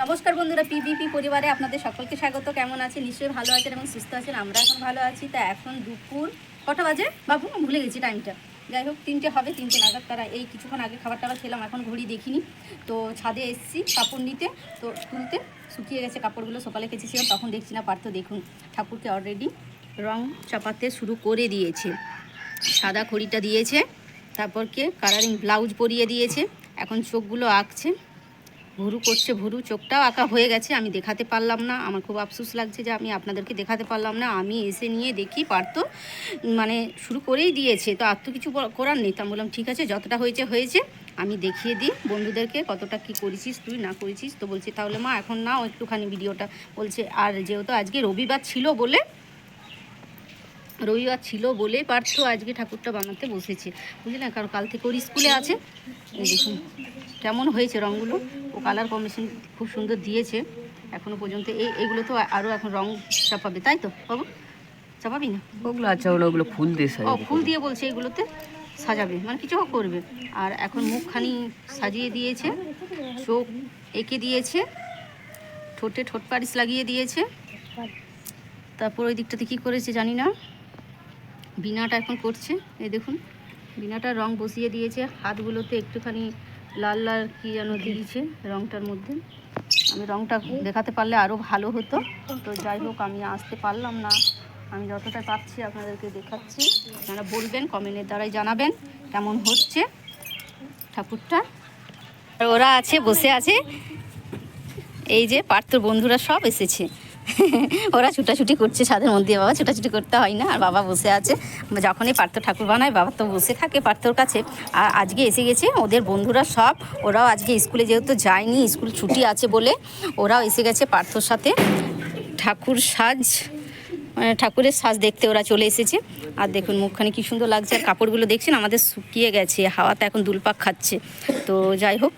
নমস্কার বন্ধুরা পিবিপি পরিবারে আপনাদের সকলকে স্বাগত। কেমন আছে নিশ্চয়ই ভালো আছেন এবং সুস্থ আছেন। আমরা এখন ভালো আছি। তা এখন দুপুর কটা বাজে? বাবু ভুলে গেছি টাইমটা যাই হোক, তিনটে হবে, তিনটে নাগাদ তারা এই কিছুক্ষণ আগে খাবার টাবার খেলাম, এখন ঘড়ি দেখিনি। তো ছাদে এসেছি, কাপড় নিতে, তো তুলতে। শুকিয়ে গেছে কাপড়গুলো, সকালে কেচেছিলাম, তখন দেখছি না, পারতো দেখুন। ঠাকুরকে অলরেডি রং চাপাতে শুরু করে দিয়েছে। সাদা খড়িটা দিয়েছে, তারপর কে? কালারিং ব্লাউজ পরিয়ে দিয়েছে। এখন চোখগুলো আঁকছে। ভুরু করছে, ভুরু চোখটাও আঁকা হয়ে গেছে, আমি দেখাতে পারলাম না। আমার খুব আফসোস লাগছে যে আমি আপনাদেরকে দেখাতে পারলাম না। আমি এসে নিয়ে দেখি, পারতো মানে শুরু করেই দিয়েছে। তো আর তো কিছু করার নেই। তা বললাম, ঠিক আছে, যতটা হয়েছে হয়েছে, আমি দেখিয়ে দিই। বন্ধুদেরকে কতটা কি করেছিস তুই, না করেছিস? তো বলছি, তাহলে মা, এখন নাও একটুখানি ভিডিওটা। বলছে, আর যেহেতু আজকে রবিবার ছিল বলে রবিবার ছিল বলে পারতো আজকে ঠাকুরটা বানাতে বসেছে। বুঝলেন কারণ কাল থেকে ওর স্কুলে আছে। দেখুন কেমন হয়েছে রঙগুলো ও কালার কম্বিনেশন খুব সুন্দর দিয়েছে। এখনও পর্যন্ত এই এগুলো তো আরও এখন রং চাপাবে তাই তো বাবু? চাপাবি না? ওগুলো আচ্ছা ওগুলো ওগুলো ফুল দিয়ে ও ফুল দিয়ে বলছে এগুলোতে সাজাবে মানে কিছু করবে। আর এখন মুখখানি সাজিয়ে দিয়েছে চোখ এঁকে দিয়েছে ঠোঁটে ঠোঁট পারিস লাগিয়ে দিয়েছে। তারপর ওই দিকটাতে কী করেছে জানি না। বিনাটা এখন করছে। এই দেখুন বিনাটা রং বসিয়ে দিয়েছে। হাতগুলোতে একটুখানি লাল লাল কী যেন দিয়েছে রংটার মধ্যে। আমি রংটা দেখাতে পারলে আরও ভালো হতো। তো যাই হোক আমি আসতে পারলাম না। আমি যতটা পাচ্ছি আপনাদেরকে দেখাচ্ছি। আপনারা বলবেন কমেন্টের দ্বারাই জানাবেন কেমন হচ্ছে ঠাকুরটা। আর ওরা আছে বসে আছে। এই যে পার্থর বন্ধুরা সব এসেছে। ওরা ছুটাছুটি করছে ছাদের মধ্যে, বাবা ছুটাছুটি করতে হয় না, আর বাবা বসে আছে। যখনই পার্থ ঠাকুর বানায়, বাবা তো বসে থাকে পার্থর কাছে। আর আজকে এসে গেছে, ওদের বন্ধুরা সব, ওরাও আজকে স্কুলে যেহেতু যায়নি, স্কুল ছুটি আছে বলে, ওরাও এসে গেছে পার্থর সাথে। ঠাকুর সাজ মানে ঠাকুরের সাজ দেখতে ওরা চলে এসেছে। আর দেখুন মুখখানি কি সুন্দর লাগছে, আর কাপড়গুলো দেখছেন, আমাদের শুকিয়ে গেছে, হাওয়াতে এখন দুলপাক খাচ্ছে। তো যাই হোক,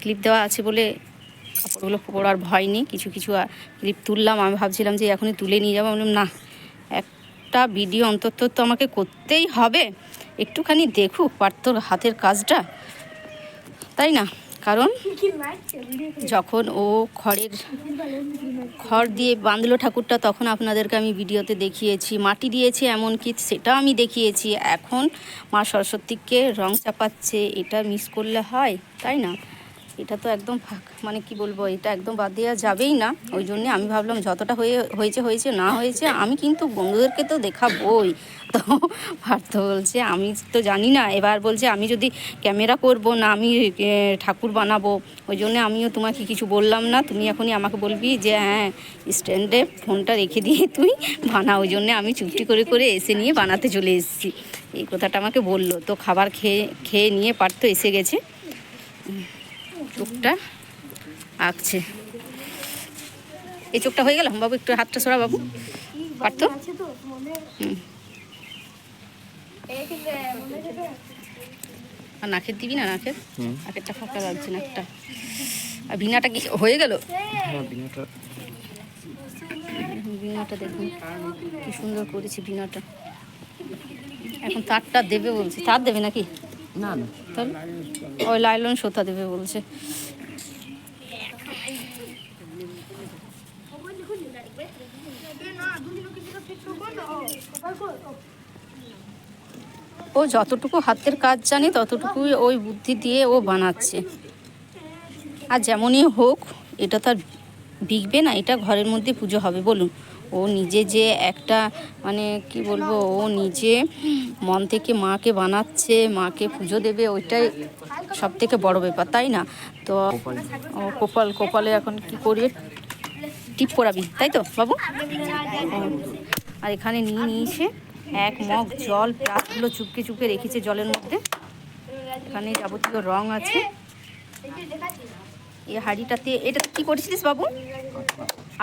ক্লিপ দেওয়া আছে বলে কাপড়গুলো পরার ভয় নেই, কিছু কিছু ক্লিপ তুললাম, আমি ভাবছিলাম যে এখনই তুলে নিয়ে যাব, বললাম, না, একটা ভিডিও অন্তত তো আমাকে করতেই হবে, একটুখানি দেখুক পার্থর হাতের কাজটা। তাই না? কারণ যখন ও খড়ের খড় দিয়ে বাঁধলো ঠাকুরটা, তখন আপনাদেরকে আমি ভিডিওতে দেখিয়েছি, মাটি দিয়েছি এমন কি, সেটা আমি দেখিয়েছি। এখন মা সরস্বতীকে রং চাপাচ্ছে, এটা মিস করলে হয়, তাই না? এটা তো একদম মানে কি বলব, এটা একদম বাদ দেওয়া যাবেই না। ওই জন্যে আমি ভাবলাম, যতটা হয়ে, হয়েছে হয়েছে, না হয়েছে, আমি কিন্তু বন্ধুদেরকে তো দেখাবই। তো পার্থ বলছে, আমি তো জানি না। এবার বলছে, আমি যদি ক্যামেরা করব না, আমি ঠাকুর বানাবো। ওই জন্য আমিও তোমাকে কিছু বললাম না। তুমি এখনই আমাকে বলবি যে হ্যাঁ স্ট্যান্ডে ফোনটা রেখে দিয়ে তুই বানা। ওই জন্যে আমি চুপটি করে করে এসে নিয়ে বানাতে চলে এসেছি। এই কথাটা আমাকে বলল। তো খাবার খেয়ে খেয়ে নিয়ে পার্থ এসে গেছে। চোখটা আঁকছে। এই চোখটা হয়ে গেল? বাবু একটু হাতটা সরা বাবু। পারতো? আর নাকের দিবি না? নাকের। নাকেরটা ফাঁকা লাগছে নাকটা আর ভিনাটা কি হয়ে গেল? হ্যাঁ ভিনাটা দেখুন কি সুন্দর করেছে ভিনাটা এখন তারটা দেবে বলছে। তার দেবে নাকি? না তাহলে? ওই লাইলন সোতা দেবে বলছে। ও যতটুকু হাতের কাজ জানে, ততটুকুই ওই বুদ্ধি দিয়ে ও বানাচ্ছে। আর যেমনই হোক, এটা তার বিকবে না, এটা ঘরের মধ্যে পুজো হবে, বলুন। ও নিজে যে একটা মানে কি বলব, ও নিজে মন থেকে মাকে বানাচ্ছে, মাকে পুজো দেবে, ওইটাই সব থেকে বড় ব্যাপার, তাই না? তো ও কপাল, কপালে এখন কি করবে টিপ পরাবি, তাই তো, বাবু? আর এখানে নিয়ে নিয়েছে এক মগ জল প্লাসগুলো চুপকে চুপকে রেখেছে জলের মধ্যে। এখানে যাবতীয় রং আছে। এই হাঁড়িটাতে, এটা কি করেছিলিস বাবু?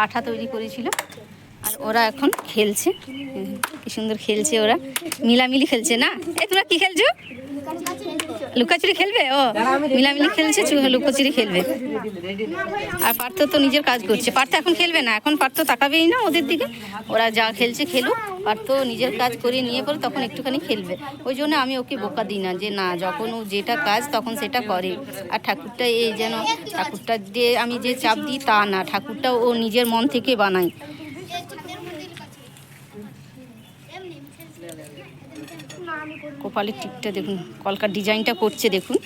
আঠা তৈরি করেছিল। আর ওরা এখন খেলছে। কি সুন্দর খেলছে ওরা। মিলামিলি খেলছে না? এ, তোমরা কি খেলছো? লুকাচুরি খেলবে? ও, মিলামিলি খেলছে লুকোচুরি খেলবে। আর পার্থ তো নিজের কাজ করছে। পার্থ এখন খেলবে না, এখন পার্থ তাকাবেই না ওদের দিকে। ওরা যা খেলছে খেলুক। পার্থ নিজের কাজ করে নিয়ে পরে তখন একটুখানি খেলবে। ওই জন্য আমি ওকে বোকা দিই না যে না, যখন ও যেটা কাজ তখন সেটা করে। আর ঠাকুরটা এই যেন, ঠাকুরটা দিয়ে আমি যে চাপ দিই তা না। ঠাকুরটা ও নিজের মন থেকে বানায়। কপালের টিপটা দেখুন, কলকার ডিজাইনটা করছে দেখুন।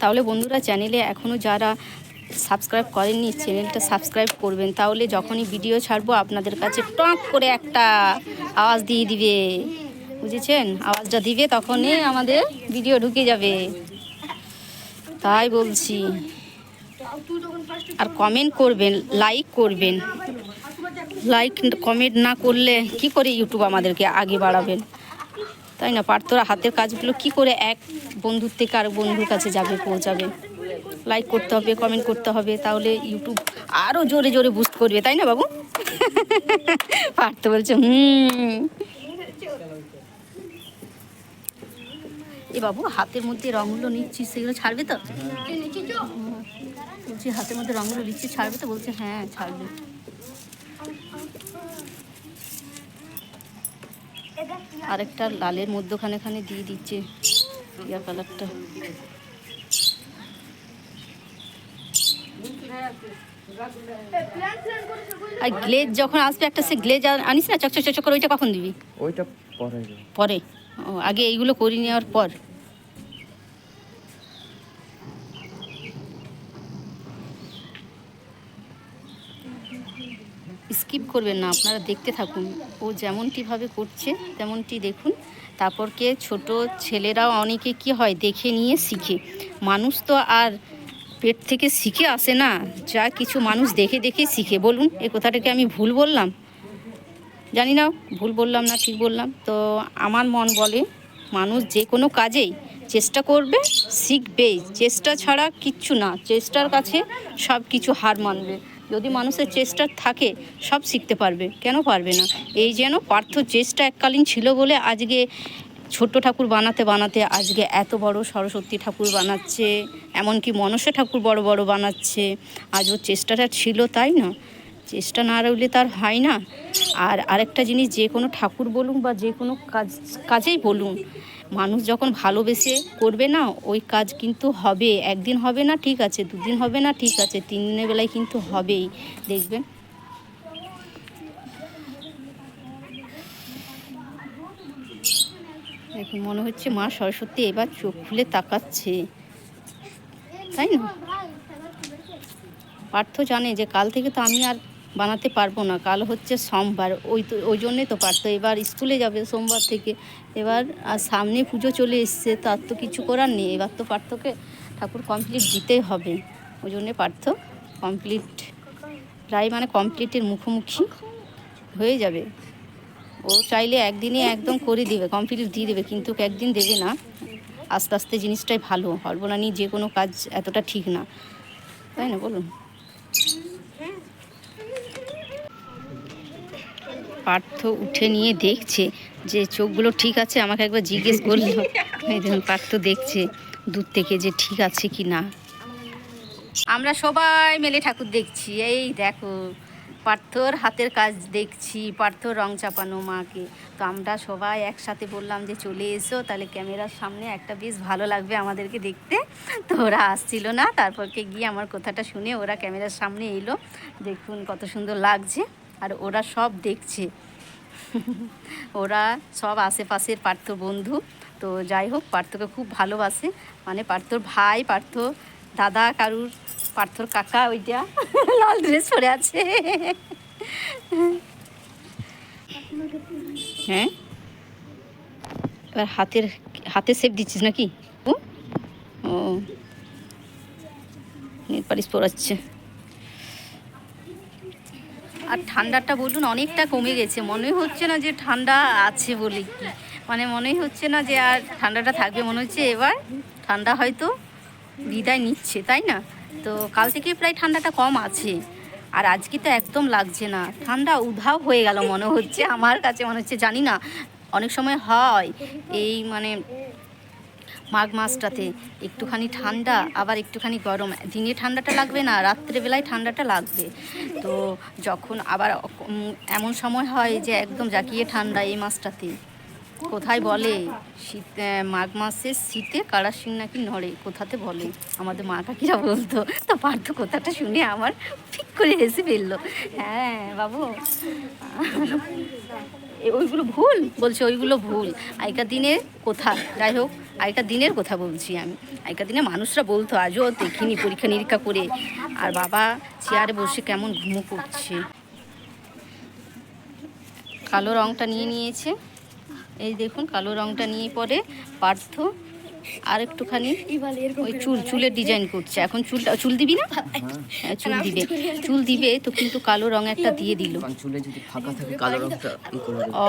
তাহলে বন্ধুরা চ্যানেলে এখনও যারা সাবস্ক্রাইব করেননি, চ্যানেলটা সাবস্ক্রাইব করবেন। তাহলে যখনই ভিডিও ছাড়বো, আপনাদের কাছে টপ করে একটা আওয়াজ দিয়ে দিবে। বুঝেছেন? আওয়াজটা দিবে, তখনই আমাদের ভিডিও ঢুকে যাবে। তাই বলছি। আর কমেন্ট করবেন লাইক করবেন। লাইক কমেন্ট না করলে কি করে ইউটিউব আমাদেরকে আগে বাড়াবেন? তাই না? পার্থরা হাতের কাজগুলো কি করে এক বন্ধুর থেকে আরেক বন্ধুর কাছে যাবে পৌঁছাবে? লাইক করতে হবে কমেন্ট করতে হবে তাহলে ইউটিউব আরও জোরে জোরে বুস্ট করবে তাই না বাবু? পার্থ বলছে হুম। এ বাবু হাতের মধ্যে রঙগুলো নিচ্ছি সেগুলো ছাড়বে তো? বলছি হাতের মধ্যে রঙগুলো নিচ্ছি ছাড়বে তো? বলছে হ্যাঁ ছাড়বে। আরেকটা লালের মধ্যখানে খানে দিয়ে দিচ্ছে ইয়া কালারটা। আর গ্লেজ যখন আসবে একটা সে গ্লেজ আনিস না চকচক চকচক করে ওইটা কখন দিবি? ওইটা পরে পরে? ও আগে এইগুলো করে নেওয়ার পর। স্কিপ করবেন না, আপনারা দেখতে থাকুন। ও যেমনটিভাবে করছে, তেমনটি দেখুন। তারপর কে? ছোট ছেলেরাও অনেকে কি হয়, দেখে নিয়ে শিখে। মানুষ তো আর পেট থেকে শিখে আসে না। যা কিছু মানুষ দেখে দেখে শিখে। বলুন এই কথাটাকে আমি ভুল বললাম? জানি না, ভুল বললাম না, ঠিক বললাম। তো আমার মন বলে, মানুষ যে কোনো কাজেই চেষ্টা করবে, শিখবেই। চেষ্টা ছাড়া কিচ্ছু না। চেষ্টার কাছে সব কিছু হার মানবে। যদি মানুষের চেষ্টা থাকে, সব শিখতে পারবে। কেন পারবে না? এই যেন পার্থ চেষ্টা এককালীন ছিল বলে আজকে ছোট্ট ঠাকুর বানাতে বানাতে আজকে এত বড় সরস্বতী ঠাকুর বানাচ্ছে, এমনকি মনসা ঠাকুর বড় বড় বানাচ্ছে। আজ ওর চেষ্টাটা ছিল তাই না? চেষ্টা না রইলে তার হয় না। আর আরেকটা জিনিস, যে কোনো ঠাকুর বলুন বা যে কোনো কাজ, কাজেই বলুন মানুষ যখন ভালোবেসে করবে না, ওই কাজ কিন্তু হবে। একদিন হবে না, ঠিক আছে, দুদিন হবে না, ঠিক আছে, তিন দিনের বেলায় কিন্তু হবেই। দেখবেন। দেখুন, মনে হচ্ছে মা সরস্বতী এবার চোখ খুলে তাকাচ্ছে। তাই না? পার্থ জানে যে কাল থেকে তো আমি আর বানাতে পারব না। কাল হচ্ছে সোমবার। ওই তো ওই জন্যে তো পার্থ এবার স্কুলে যাবে সোমবার থেকে। এবার আর সামনে পুজো চলে এসছে। তার তো কিছু করার নেই। এবার তো পার্থকে ঠাকুর কমপ্লিট দিতেই হবে। ওই জন্যে পার্থ কমপ্লিট প্রায় মানে কমপ্লিটের মুখোমুখি হয়ে যাবে। ও চাইলে একদিনে একদম করে দেবে। কমপ্লিট দিয়ে দেবে। কিন্তু একদিন দেবে না। আস্তে আস্তে জিনিসটাই ভালো। হরবনানি যে কোনো কাজ এতটা ঠিক না। তাই না বলুন? পার্থ উঠে নিয়ে দেখছে যে চোখগুলো ঠিক আছে আমাকে একবার জিজ্ঞেস করল। দেখুন পার্থ দেখছে দূর থেকে যে ঠিক আছে কি না। আমরা সবাই মিলে ঠাকুর দেখছি এই দেখো পার্থর হাতের কাজ দেখছি পার্থর রং চাপানো মাকে। তো আমরা সবাই একসাথে বললাম যে চলে এসো তাহলে ক্যামেরার সামনে একটা বেশ ভালো লাগবে আমাদেরকে দেখতে। তো ওরা আসছিল না তারপরকে গিয়ে আমার কথাটা শুনে ওরা ক্যামেরার সামনে এলো। দেখুন কত সুন্দর লাগছে। আর ওরা সব দেখছে। ওরা সব আশেপাশের পার্থ বন্ধু। তো যাই হোক, পার্থকে খুব ভালোবাসে। মানে পার্থর ভাই, পার্থ দাদা কারুর, পার্থর কাকা ওইটা লাল ড্রেস পরে আছে। হ্যাঁ? এবার হাতের, হাতে সেপ দিচ্ছিস নাকি? ও নেল পালিশ পরাচ্ছে। আর ঠান্ডাটা বলুন, অনেকটা কমে গেছে। মনে হচ্ছে না যে ঠান্ডা আছে বলে কি। মানে মনেই হচ্ছে না যে আর ঠান্ডাটা থাকবে। মনে হচ্ছে এবার ঠান্ডা হয়তো বিদায় নিচ্ছে, তাই না? তো কাল থেকে প্রায় ঠান্ডাটা কম আছে। আর আজকে তো একদম লাগছে না। ঠান্ডা উধাও হয়ে গেল মনে হচ্ছে। আমার কাছে মনে হচ্ছে, জানি না, অনেক সময় হয়। এই মানে মাঘ মাসটাতে। একটুখানি ঠান্ডা, আবার একটুখানি গরম। দিনে ঠান্ডাটা লাগবে না, রাত্রেবেলায় ঠান্ডাটা লাগবে। তো যখন আবার এমন সময় হয় যে একদম জাকিয়ে ঠান্ডা এই মাসটাতে। কোথায় বলে? শীত মাঘ মাসে শীতে কারাসিং নাকি নড়ে? কোথাতে বলে? আমাদের মা কাকিরা বলতো। তো পার্থ কথাটা শুনে আমার ঠিক করে হেসে ফেলল। হ্যাঁ বাবু। ওইগুলো ভুল? বলছে, ওইগুলো ভুল। আগেকার দিনে কোথা যাই হোক। আগেকার দিনের কথা বলছি আমি। আগেকার দিনে মানুষরা বলতো, আজও দেখিনি পরীক্ষা নিরীক্ষা করে। আর বাবা চেয়ারে বসে কেমন ঘুমো করছে। কালো রঙটা নিয়ে নিয়েছে। এই দেখুন, কালো রঙটা নিয়ে পরে পার্থ আর একটুখানি ওই চুল চুলের ডিজাইন করছে। এখন চুলটা চুল দিবি না? হ্যাঁ, চুল দিবে। চুল দিবে তো কিন্তু কালো রং একটা দিয়ে দিল। কারণ চুলে যদি ফাঁকা থাকে কালো রংটা ই করে দেবে। ও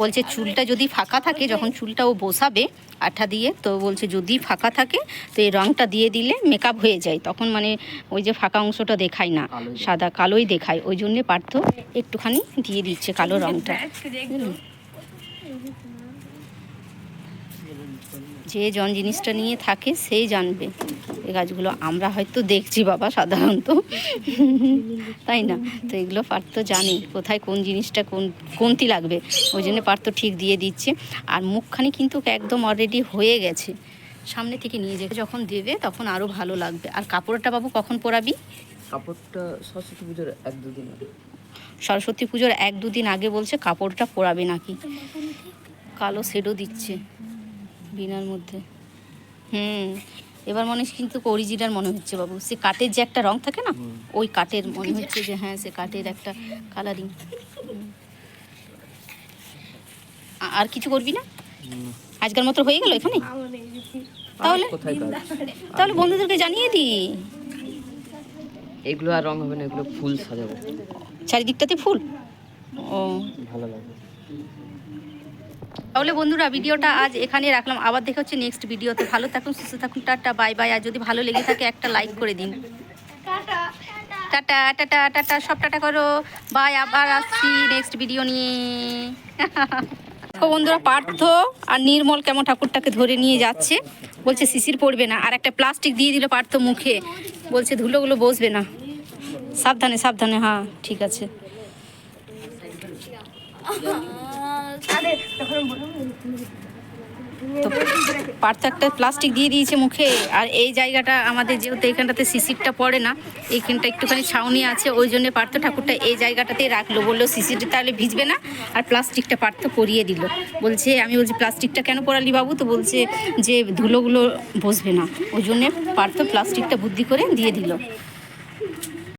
বলছে চুলটা যদি ফাঁকা থাকে যখন চুলটা ও বসাবে আঠা দিয়ে তো বলছে যদি ফাঁকা থাকে তো এই রংটা দিয়ে দিলে মেকআপ হয়ে যায়। তখন মানে ওই যে ফাঁকা অংশটা দেখায় না সাদা কালোই দেখায়। ওই জন্যে পার্থ একটুখানি দিয়ে দিচ্ছে কালো রংটা? যে জন জিনিসটা নিয়ে থাকে সেই জানবে। এই গাছগুলো আমরা হয়তো দেখছি বাবা সাধারণত। তাই না? তো এগুলো পার্থ জানে কোথায় কোন জিনিসটা কোন কমতি লাগবে। ওই জন্য পার্থ ঠিক দিয়ে দিচ্ছে। আর মুখখানি কিন্তু একদম অলরেডি হয়ে গেছে। সামনে থেকে নিয়ে যেতে। যখন দেবে তখন আরও ভালো লাগবে। আর কাপড়টা বাবু কখন পরাবি? কাপড়টা সরস্বতী পুজোর এক দুদিন আগে। সরস্বতী পুজোর এক দুদিন আগে বলছে কাপড়টা পরাবে নাকি। কালো শেডও দিচ্ছে। বিনার মধ্যে। হুম এবার মনে হচ্ছে কিন্তু অরিজিনাল মনে হচ্ছে বাবু। সে কাঠের যে একটা রং থাকে না ওই কাঠের মনে হচ্ছে যে হ্যাঁ সে কাঠের একটা কালারিং আর কিছু করবি না? হুম। আজকের মতো হয়ে গেল এখানে? তাহলে তাহলে বন্ধুদেরকে জানিয়ে দি। এগুলো আর রং হবে না এগুলো ফুল সাজাবো। চারিদিকটাতে ফুল? ও। ভালো লাগবে। তাহলে বন্ধুরা ভিডিওটা আজ এখানে রাখলাম। আবার দেখা হচ্ছে নেক্সট ভিডিওতে। ভালো থাকুন, সুস্থ থাকুন, টাটা বাই বাই আর যদি ভালো লেগে থাকে, একটা লাইক করে দিন। টাটা টাটা টাটা সব টাটা করো। বাই আবার আসছি নেক্সট ভিডিও নিয়ে। বন্ধুরা, পার্থ আর নির্মল কেমন ঠাকুরটাকে ধরে নিয়ে যাচ্ছে? বলছে, শিশির পড়বে না। আর একটা প্লাস্টিক দিয়ে দিল পার্থ মুখে। বলছে, ধুলোগুলো বসবে না। সাবধানে সাবধানে হ্যাঁ ঠিক আছে। তো পার্থ একটা প্লাস্টিক দিয়ে দিয়েছে মুখে, আর এই জায়গাটা আমাদের যেহেতু এখানটাতে শিশিরটা পড়ে না এইখানটা একটুখানি ছাউনি আছে, ওই জন্য পার্থ ঠাকুরটা এই জায়গাটাতেই রাখল, বলল শিশিরটা তাহলে ভিজবে না, আর প্লাস্টিকটা পার্থ পরিয়ে দিল, বলছে, আমি বলছি, প্লাস্টিকটা কেন পরালি বাবু? তো বলছে যে ধুলোগুলো বসবে না, ওই জন্যে পার্থ প্লাস্টিকটা বুদ্ধি করে দিয়ে দিল।